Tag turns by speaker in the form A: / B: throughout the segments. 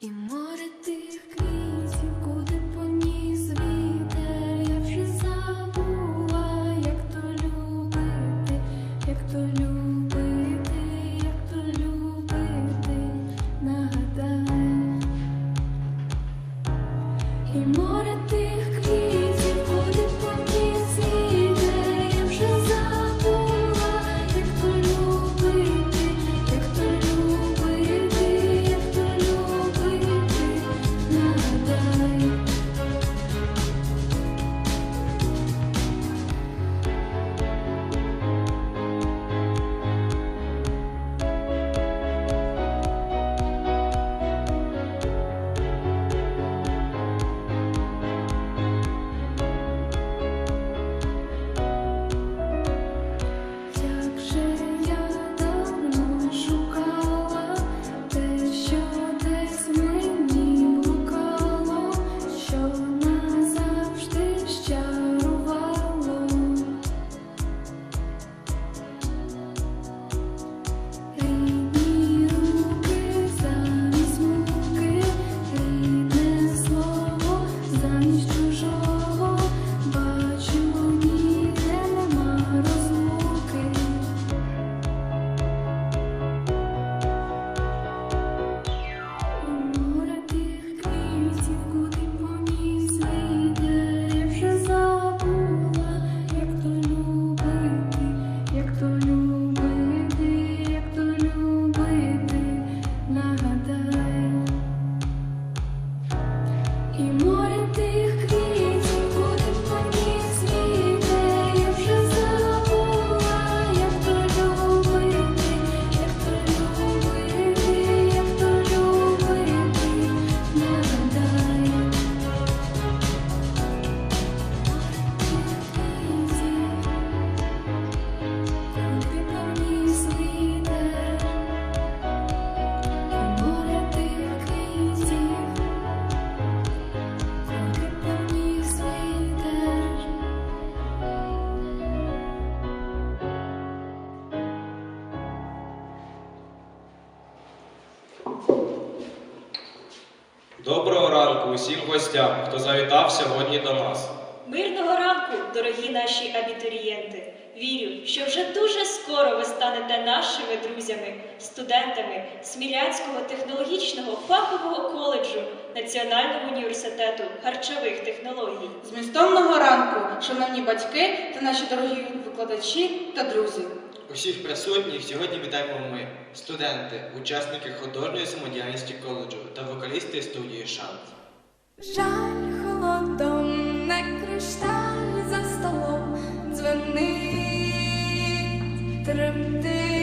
A: immortal усім гостям, хто завітав сьогодні до нас.
B: Мирного ранку, дорогі наші абітурієнти! Вірю, що вже дуже скоро ви станете нашими друзями, студентами Смілянського технологічного фахового коледжу Національного університету харчових технологій.
C: Змістовного ранку, шановні батьки та наші дорогі викладачі та друзі.
D: Усіх присутніх сьогодні вітаємо ми, студенти, учасники художньої самодіяльності коледжу та вокалісти студії Шанс.
E: Жаль холодом, не кришталь за столом дзвенить, тремтить.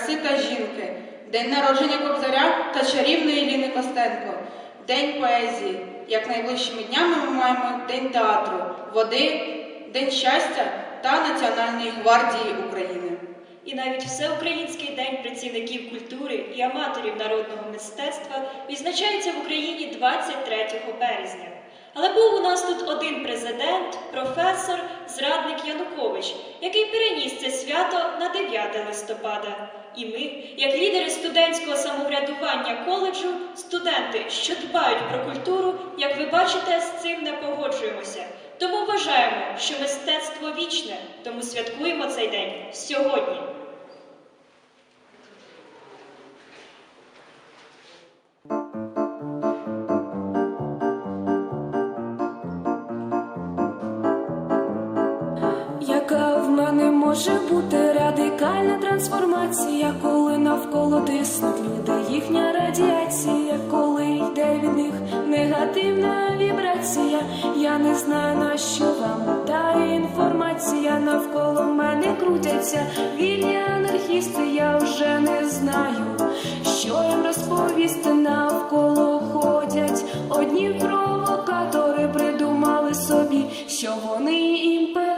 C: Краси та жінки, День народження Кобзаря та чарівної Ліни Костенко, День поезії. Як найближчими днями ми маємо День театру, води, День щастя та Національної гвардії України.
B: І навіть Всеукраїнський день працівників культури і аматорів народного мистецтва відзначається в Україні 23 березня. Але був у нас тут один президент, професор, зрадник Янукович, який переніс це свято на 9 листопада. І ми, як лідери студентського самоврядування коледжу, студенти, що дбають про культуру, як ви бачите, з цим не погоджуємося. Тому вважаємо, що мистецтво вічне, тому святкуємо цей день сьогодні.
A: Навколо тиснуть їхня радіація, коли йде від них негативна вібрація, я не знаю на що вам та інформація. Навколо мене крутяться вільні анархісти, я вже не знаю, що їм розповісти. Навколо ходять одні провокатори. Придумали собі, що вони імператори.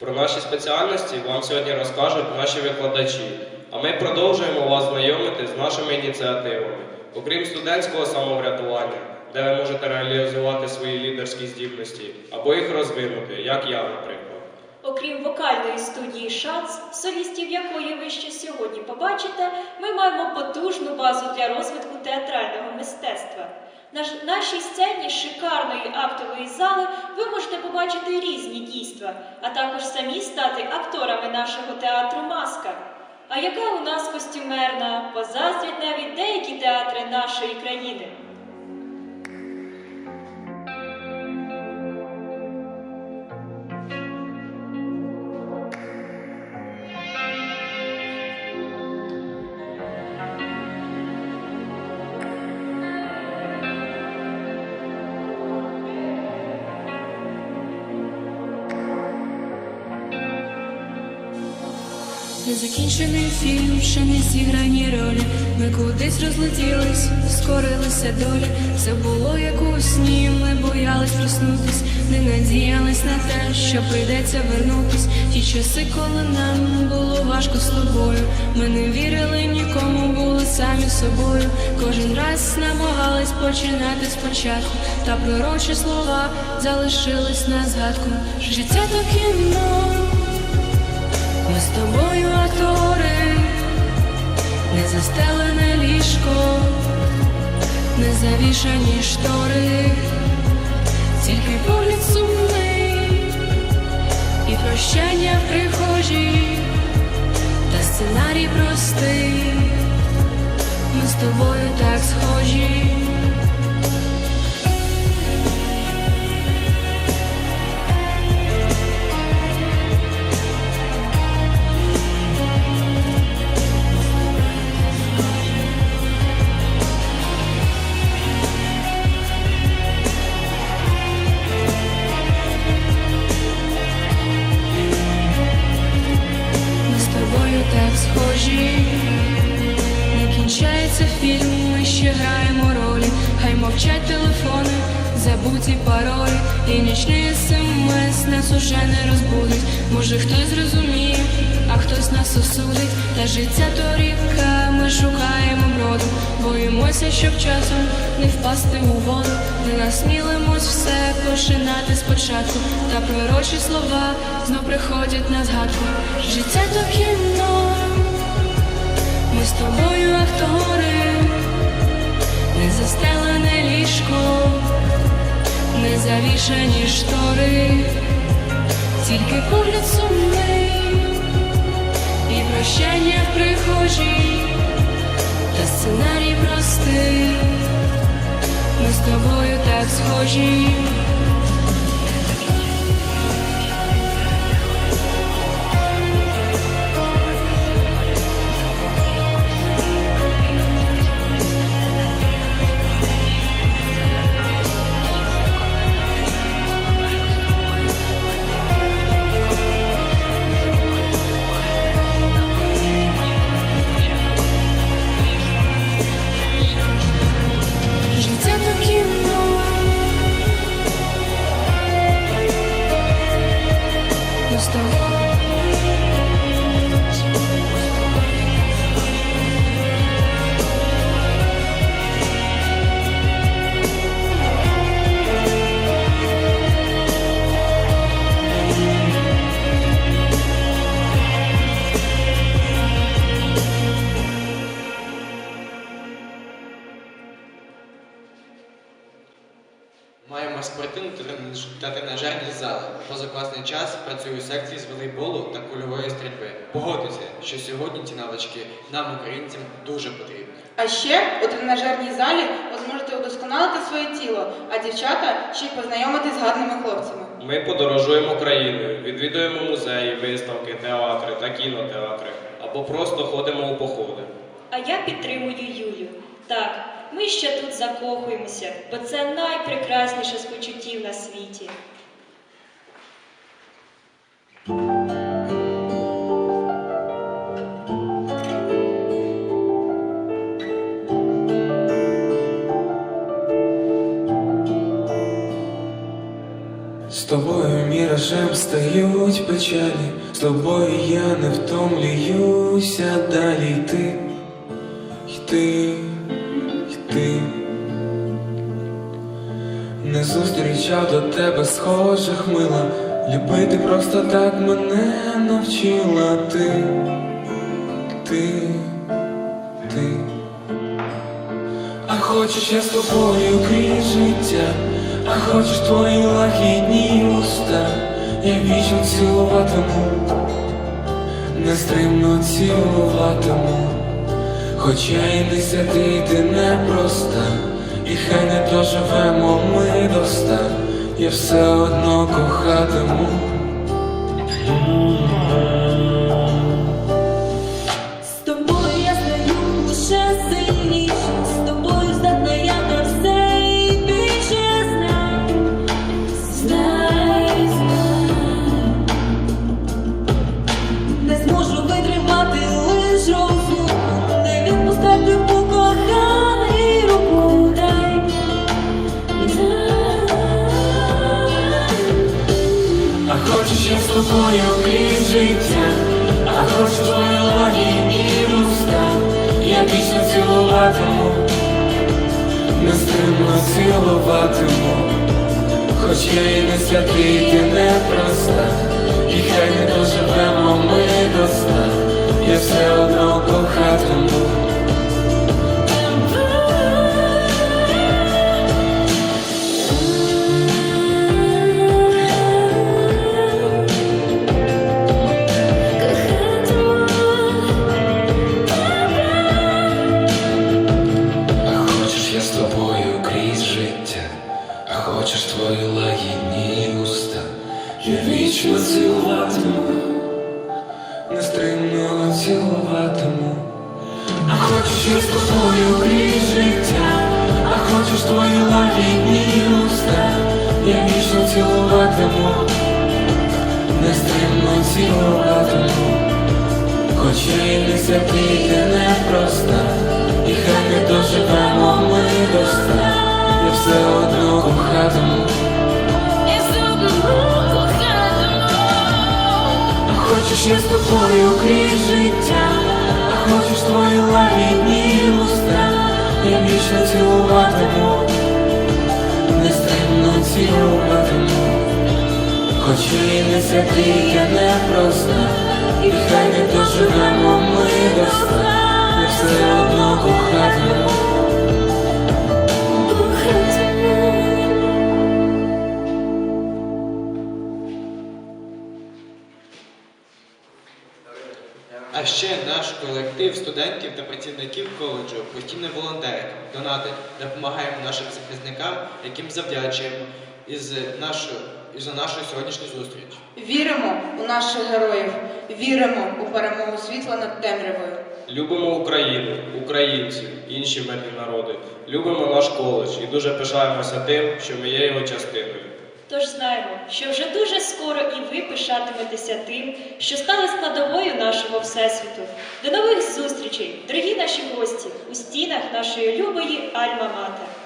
F: Про наші спеціальності вам сьогодні розкажуть наші викладачі, а ми продовжуємо вас знайомити з нашими ініціативами. Окрім студентського самоврядування, де ви можете реалізувати свої лідерські здібності або їх розвинути, як я, наприклад.
B: Окрім вокальної студії Шанс, солістів якої ви ще сьогодні побачите, ми маємо потужну базу для розвитку театрального мистецтва. На нашій сцені шикарної актової зали ви можете побачити різні дійства, а також самі стати акторами нашого театру Маска. А яка у нас костюмерна, позаздрять навіть деякі театри нашої країни.
A: Незакінчений фільм, ще не зіграні ролі. Ми кудись розлетілись, скорилися долі. Все було як у сні, ми боялись проснутись, не надіялись на те, що прийдеться вернутись. Ті часи, коли нам було важко з тобою. Ми не вірили нікому, були самі собою. Кожен раз намагались починати спочатку. Та пророчі слова залишились на згадку. Життя то кіно. Ми з тобою атори, не застелене ліжко, не завішані штори, тільки погляд сумний і прощання в прихожі та сценарій простий, ми з тобою так схожі. Боїмося, щоб часом не впасти у воду. Не насмілимось все починати спочатку. Та пророчі слова знов приходять на згадку. Життя то кіно. Ми з тобою актори, не застелене ліжко, не завішані штори, тільки погляд сумний і прощання в прихожій, та сценарій простий. Ми з тобою так схожі.
D: Маємо спортивну та тренажерні зали. Позакласний час працює у секції з волейболу та кульової стрільби. Погодьтеся, що сьогодні ці навички нам, українцям, дуже потрібні.
C: А ще у тренажерній залі ви зможете удосконалити своє тіло, а дівчата ще й познайомитись з гарними хлопцями.
F: Ми подорожуємо країною, відвідуємо музеї, виставки, театри та кінотеатри, або просто ходимо у походи.
B: А я підтримую Юлю. Так, ми ще тут закохуємося, бо це найпрекрасніше з почуттів на світі.
G: З тобою міражем стають печалі, з тобою я не втомлююся далі йти, йти. Зустрічав до тебе схожих мила, любити просто так мене навчила. Ти, ти, ти. А хочеш я з тобою крізь життя, а хочеш твої лагідні уста, я вічно цілуватиму, нестримно цілуватиму, хоч я і не святий, ти непроста, і хай не доживемо ми до ста, я все одно кохатиму.
H: Тобою
G: крізь життя, а хочеш твої лагідні уста, я вічно цілуватиму, нестримно цілуватиму, хоч я і не святий, ти непроста, і хай не доживемо ми до ста, я все одно кохатиму. Цілуватиму, нестримно цілуватиму. А хочеш я з тобою крізь життя, а хочеш твої лагідні уста, я вічно цілуватиму, нестримно цілуватиму. Хоча і не святий, ти непроста, і хай не доживемо ми до ста, я все одно кохатиму. А хочеш я з тобою крізь життя, а хочеш твої лагідні уста, я вічно цілуватиму, нестримно цілуватиму. Хоча і не святий, я непроста, і хай не доживемо ми до ста, я все одно кохатиму.
D: А ще наш колектив студентів та працівників коледжу постійно волонтерить, донатить, допомагаємо нашим захисникам, яким завдячуємо із нашою і за нашу сьогоднішню зустріч.
C: Віримо у наших героїв, віримо у перемогу світла над темрявою.
F: Любимо Україну, українців, інші мирні народи. Любимо наш коледж і дуже пишаємося тим, що ми є його частиною.
I: Тож знаємо, що вже дуже скоро і ви пишатиметеся тим, що стали складовою нашого всесвіту. До нових зустрічей, дорогі наші гості, у стінах нашої любої Альма-Матер.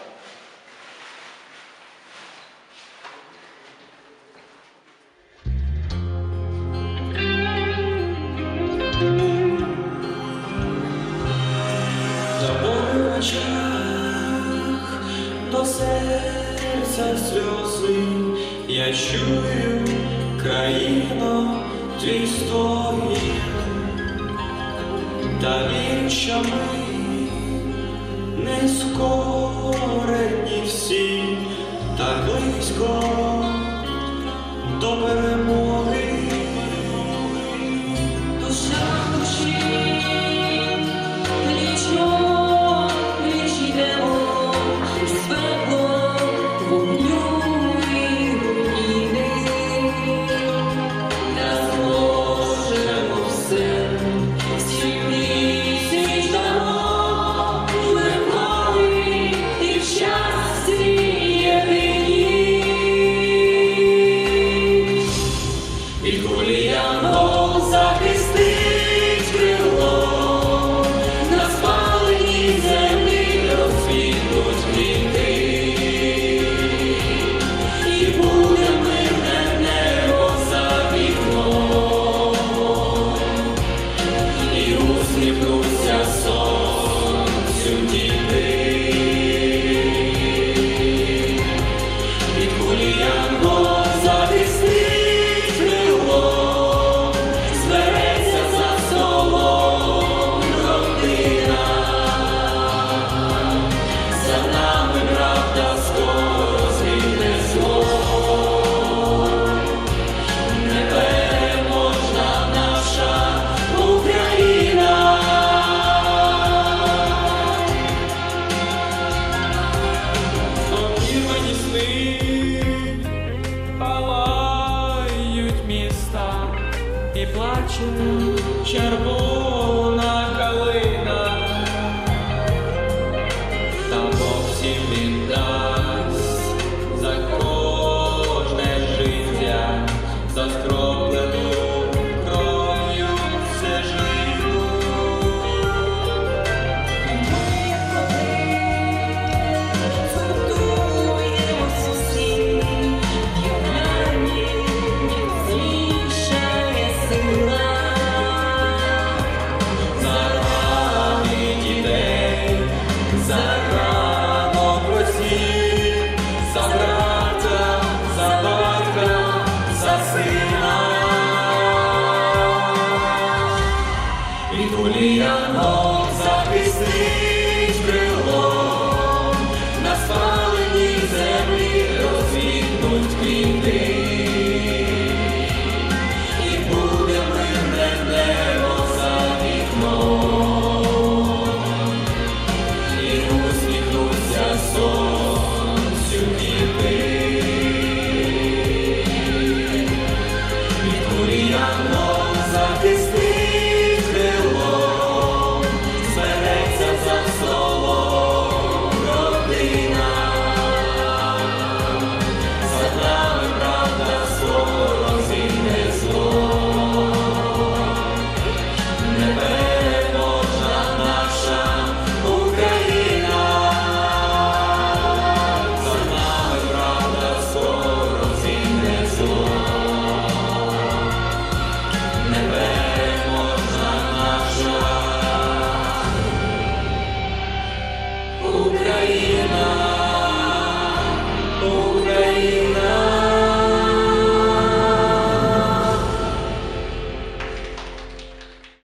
G: плаче червона